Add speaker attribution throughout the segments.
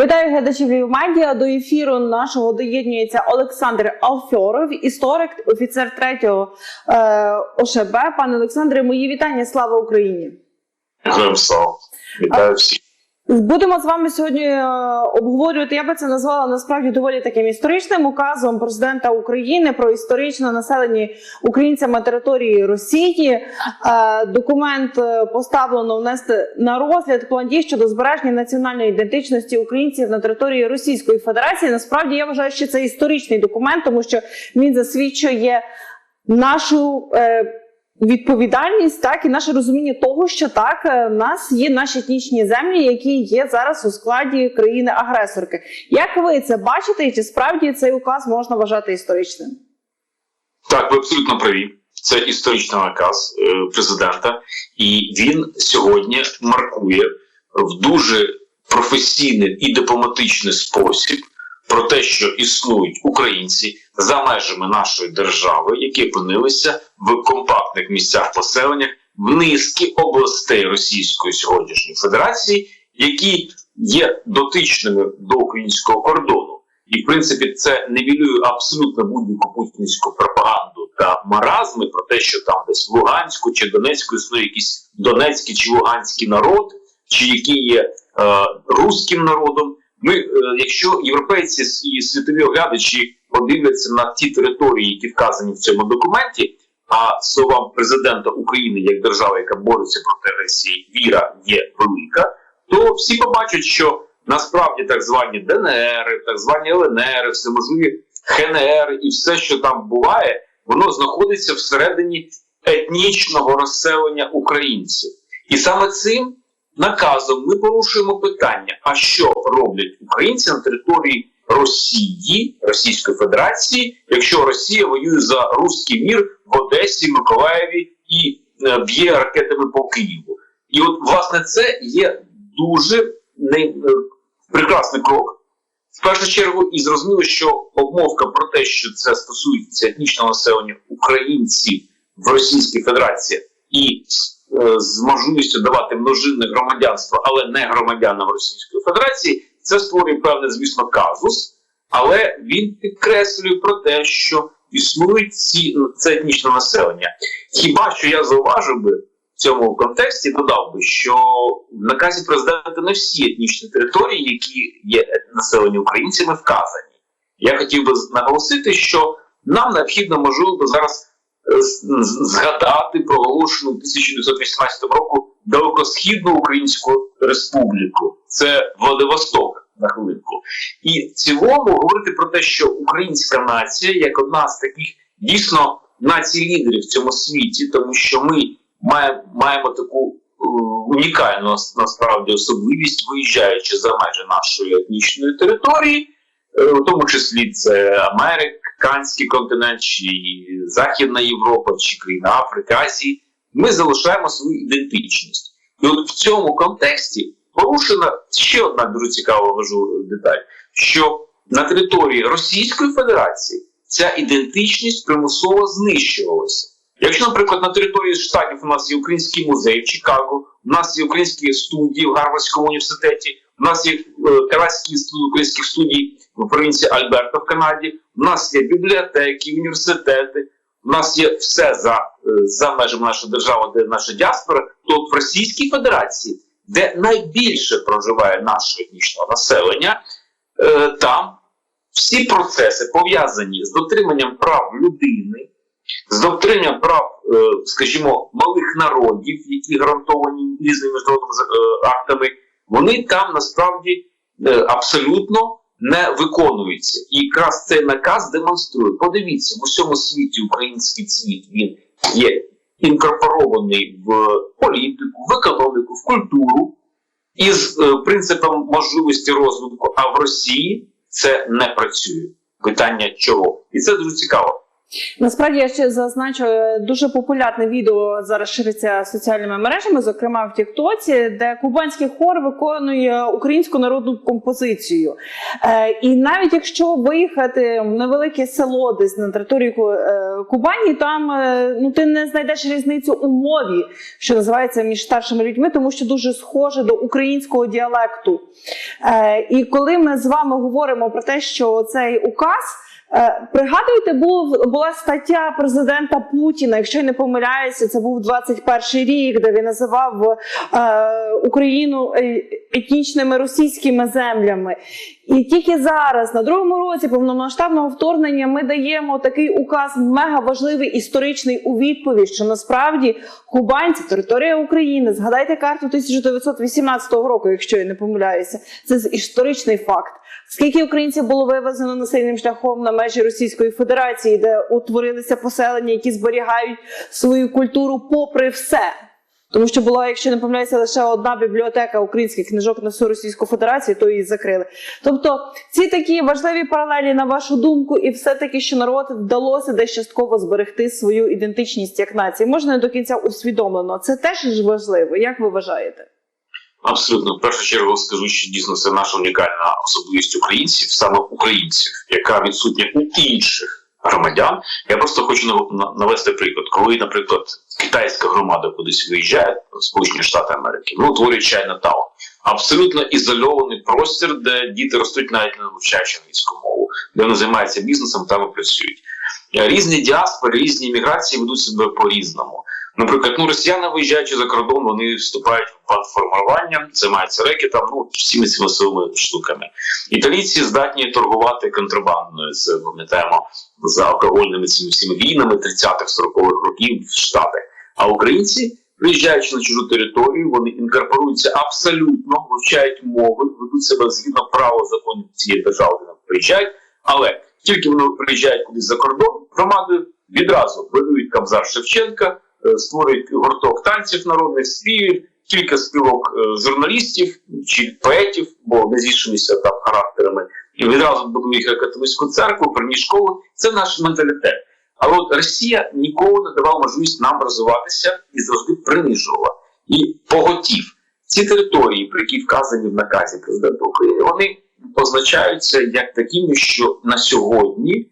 Speaker 1: Вітаю глядачів Медіа. До ефіру нашого доєднується Олександр Алфьоров, історик, офіцер 3-го е, ОШБ. Пане Олександре, мої вітання. Слава Україні!
Speaker 2: Вітаю всіх.
Speaker 1: Будемо з вами сьогодні е, обговорювати. Я би це назвала насправді доволі таким історичним указом президента України про історично населені українцями території Росії. Е, Документ е, поставлено внести на розгляд план дій щодо збереження національної ідентичності українців на території Російської Федерації. Насправді я вважаю, що це історичний документ, тому що він засвідчує нашу. Е, відповідальність, так і наше розуміння того, що так е, в нас є наші етнічні землі, які є зараз у складі країни-агресорки. Як ви це бачите, і чи справді цей указ можна вважати історичним?
Speaker 2: Так, ви абсолютно праві. Це історичний наказ е, президента, і він сьогодні маркує в дуже професійний і дипломатичний спосіб про те, що існують українці за межами нашої держави, які опинилися в компактних місцях поселення в низки областей Російської сьогоднішньої Федерації, які є дотичними до українського кордону. І в принципі це нівелює абсолютно будь-яку путінську пропаганду та маразми про те, що там десь в Луганську чи Донецьку існує якийсь донецький чи луганський народ, чи який є е, руським народом. Ми, е, якщо європейці і світові оглядачі подивляться на ті території, які вказані в цьому документі, а словам президента України як держави, яка бореться проти агресії, віра є велика, то всі побачать, що насправді так звані ДНР, так звані ЛНР, всеможливі ХНР і все, що там буває, воно знаходиться всередині етнічного розселення українців. І саме цим наказом ми порушуємо питання: а що роблять українці на території Росії, Російської Федерації, якщо Росія воює за руський мір в Одесі, Миколаєві і е, б'є ракетами по Києву? І от власне це є дуже не, е, прекрасний крок. В першу чергу, і зрозуміло, що обмовка про те, що це стосується етнічного населення українців в Російській Федерації і з можливістю давати множинне громадянство, але не громадянам Російської Федерації, це створює певний, звісно, казус, але він підкреслює про те, що існують ці це етнічне населення. Хіба що я зауважив би в цьому контексті, додав би, що в наказі президента не всі етнічні території, які є населені українцями, вказані. Я хотів би наголосити, що нам необхідно можливо зараз е, згадати проголошену 1918 року далекосхідну Українську Республіку. Це Владивосток на хвилинку. І в цілому говорити про те, що українська нація, як одна з таких дійсно націй лідерів в цьому світі, тому що ми маємо, маємо таку е, унікальну насправді особливість, виїжджаючи за межі нашої етнічної території, е, у тому числі це Американський континент, чи Західна Європа, чи країна Африки, Азії, ми залишаємо свою ідентичність. І от в цьому контексті порушена ще одна дуже цікава важлива деталь, що на території Російської Федерації ця ідентичність примусово знищувалася. Якщо, наприклад, на території штатів у нас є український музей в Чикаго, у нас є українські студії в Гарвардському університеті, у нас є е, Караський українських студій в провінції Альберта в Канаді, у нас є бібліотеки, університети, у нас є все за, е, за межами нашої держави, де наша діаспора, то в Російській Федерації, де найбільше проживає нашого етнічного населення, е, там всі процеси пов'язані з дотриманням прав людини, з дотриманням прав, скажімо, малих народів, які гарантовані різними міжнародними актами, вони там насправді абсолютно не виконуються. І якраз цей наказ демонструє. Подивіться, в усьому світі український цвіт він є інкорпорований в політику, в економіку, в культуру із е, принципом можливості розвитку, а в Росії це не працює. Питання чого? І це дуже цікаво.
Speaker 1: Насправді я ще зазначу е, дуже популярне відео зараз шириться соціальними мережами, зокрема в Тіктоці, де кубанський хор виконує українську народну композицію. Е, і навіть якщо виїхати в невелике село десь на території е, Кубані, там ну ти не знайдеш різницю у мові, що називається між старшими людьми, тому що дуже схоже до українського діалекту. І коли ми з вами говоримо про те, що цей указ. Е, Пригадуєте, був була стаття президента Путіна. Якщо я не помиляюся, це був 21 рік, де він називав е, Україну е, етнічними російськими землями. І тільки зараз, на другому році повномасштабного вторгнення, ми даємо такий указ мега важливий історичний у відповідь, що насправді Кубань це територія України. Згадайте карту 1918 року, якщо я не помиляюся. Це історичний факт. Скільки українців було вивезено насильним шляхом на межі Російської Федерації, де утворилися поселення, які зберігають свою культуру попри все. Тому що була, якщо не помиляюся, лише одна бібліотека українських книжок на всю Російську Федерацію, то її закрили. Тобто ці такі важливі паралелі, на вашу думку, і все-таки, що народ вдалося десь частково зберегти свою ідентичність як нації. Можна не до кінця усвідомлено. Це теж важливо. Як ви вважаєте?
Speaker 2: Абсолютно, в першу чергу скажу, що дійсно це наша унікальна особливість українців, саме українців, яка відсутня у інших громадян. Я просто хочу навести приклад, коли, наприклад, китайська громада кудись виїжджає Сполучені Штати Америки, ну творять Чайна-таун. Абсолютно ізольований простір, де діти ростуть навіть не вивчаючи англійську мову, де вони займаються бізнесом, там і працюють. Різні діаспори, різні імміграції ведуть себе по-різному. Наприклад, ну росіяни виїжджаючи за кордон, вони вступають в платформування, займаються рекетом, ну всіми цими силовими штуками. Італійці здатні торгувати контрабандою. Це пам'ятаємо за алкогольними цими всіми війнами 30-х-40-х років в Штатах. А українці, приїжджаючи на чужу територію, вони інкорпоруються абсолютно, вивчають мови, ведуть себе згідно права законів цієї держави, де вони приїжджають. Але тільки вони приїжджають кудись за кордон, громадою відразу видають Кобзар Шевченка, е, створюють гурток танців народних співів, кілька співок е, журналістів чи поетів, бо не зійшлися там характерами, і відразу як католицьку церкву, прямі школи. Це наш менталітет. Але от Росія ніколи не давала можливість нам розвиватися і завжди принижувала і поготів. Ці території, про які вказані в наказі президента України, вони позначаються як такими, що на сьогодні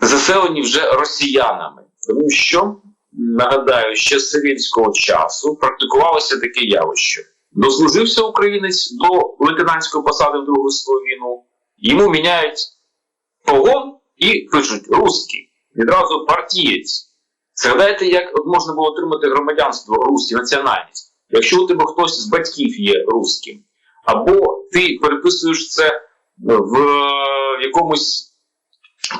Speaker 2: заселені вже росіянами, тому що нагадаю, ще з совєтського часу практикувалося таке явище. Дослужився українець до лейтенантської посади в Другу світову війну, йому міняють погон і пишуть русський, відразу партієць. Згадайте, як можна було отримати громадянство русське, національність, якщо у тебе хтось з батьків є русським, або ти переписуєш це в якомусь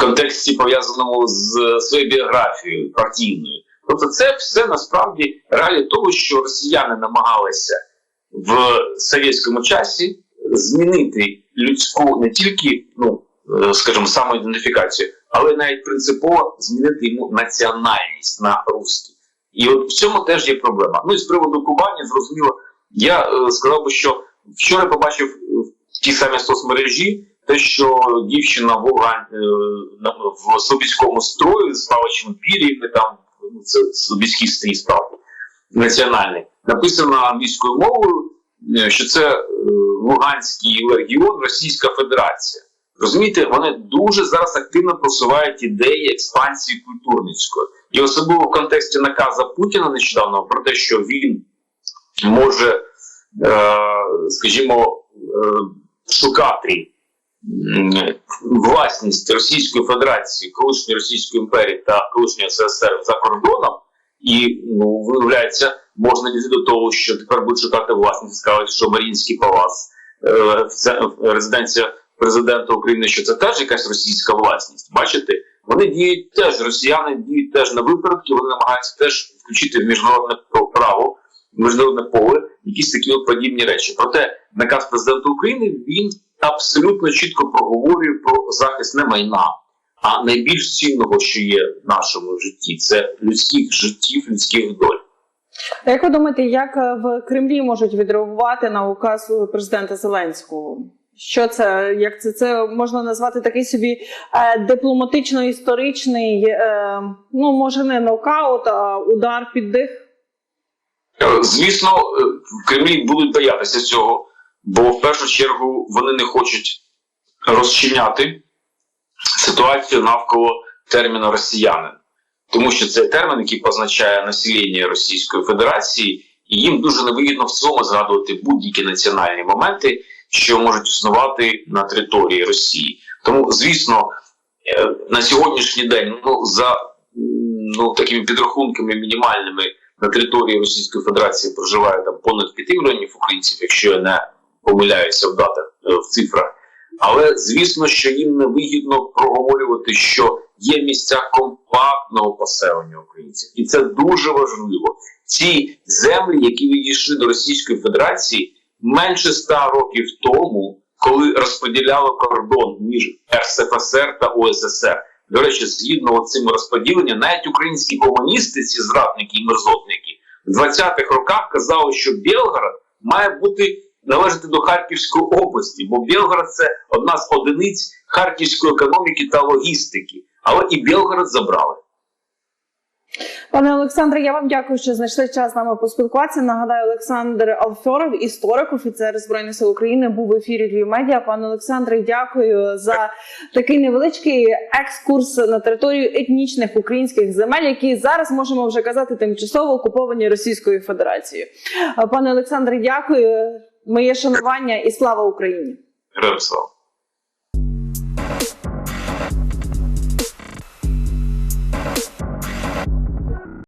Speaker 2: контексті пов'язаному з своєю біографією партійною. Тобто, це все насправді реалії того, що росіяни намагалися в совєтському часі змінити людську не тільки, ну е, скажімо, самоідентифікацію, але навіть принципово змінити йому національність на русський. І от в цьому теж є проблема. Ну і з приводу Кубані, зрозуміло, я е, сказав би, що вчора побачив в тій самій соцмережі те, що дівчина в Луган е, в строї з паличими пір'ями, там це Слобідський стрій справді національний, написано англійською мовою, е, що це е, Луганський легіон Російська Федерація. Розумієте, вони дуже зараз активно просувають ідеї експансії культурницької. І особливо в контексті наказа Путіна нещодавно про те, що він може, е, скажімо, шукати власність Російської Федерації, колишньої Російської імперії та колишньої СССР за кордоном, і ну, виявляється, можна дійти до того, що тепер будуть шукати власність, скажуть, що Маріїнський палац, е, резиденція президента України, що це теж якась російська власність. Бачите, вони діють теж, росіяни діють теж на випередки, вони намагаються теж включити в міжнародне право, міжнародне поле якісь такі подібні речі. Проте наказ президента України він абсолютно чітко проговорює про захист не майна, а найбільш цінного, що є в нашому житті, це людських життів, людських доль.
Speaker 1: А Як ви думаєте, як е, в Кремлі можуть відреагувати на указ президента Зеленського? Що це? Як це? Це можна назвати такий собі е, дипломатично-історичний, е, ну може не нокаут, а удар під дих.
Speaker 2: Е, Звісно, е, в Кремлі будуть боятися цього, бо в першу чергу вони не хочуть розчиняти ситуацію навколо терміну росіянин, тому що це термін, який позначає населення Російської Федерації, і їм дуже невигідно в цілому згадувати будь-які національні моменти, що можуть існувати на території Росії. Тому, звісно, е, на сьогоднішній день, ну за ну такими підрахунками мінімальними на території Російської Федерації проживає там понад 5 мільйонів українців, якщо я не помиляюся в датах е, в цифрах. Але звісно, що їм не вигідно проговорювати, що є місця компактного поселення українців, і це дуже важливо. Ці землі, які відійшли до Російської Федерації менше ста років тому, коли розподіляли кордон між РСФСР та УССР. До речі, згідно цим розподіленням, навіть українські комуністи, ці зрадники і мерзотники, в 20-х роках казали, що Білгород має бути належати до Харківської області, бо Білгород це одна з одиниць харківської економіки та логістики. Але і Білгород забрали.
Speaker 1: Пане Олександре, я вам дякую, що знайшли час з нами поспілкуватися. Нагадаю, Олександр Алфьоров, історик, офіцер збройних сил України, був в ефірі Львів Медіа. Пане Олександре, дякую за такий невеличкий екскурс на територію етнічних українських земель, які зараз можемо вже казати тимчасово окуповані Російською Федерацією. Пане Олександре, дякую. Моє шанування і слава Україні.
Speaker 2: Героям слава.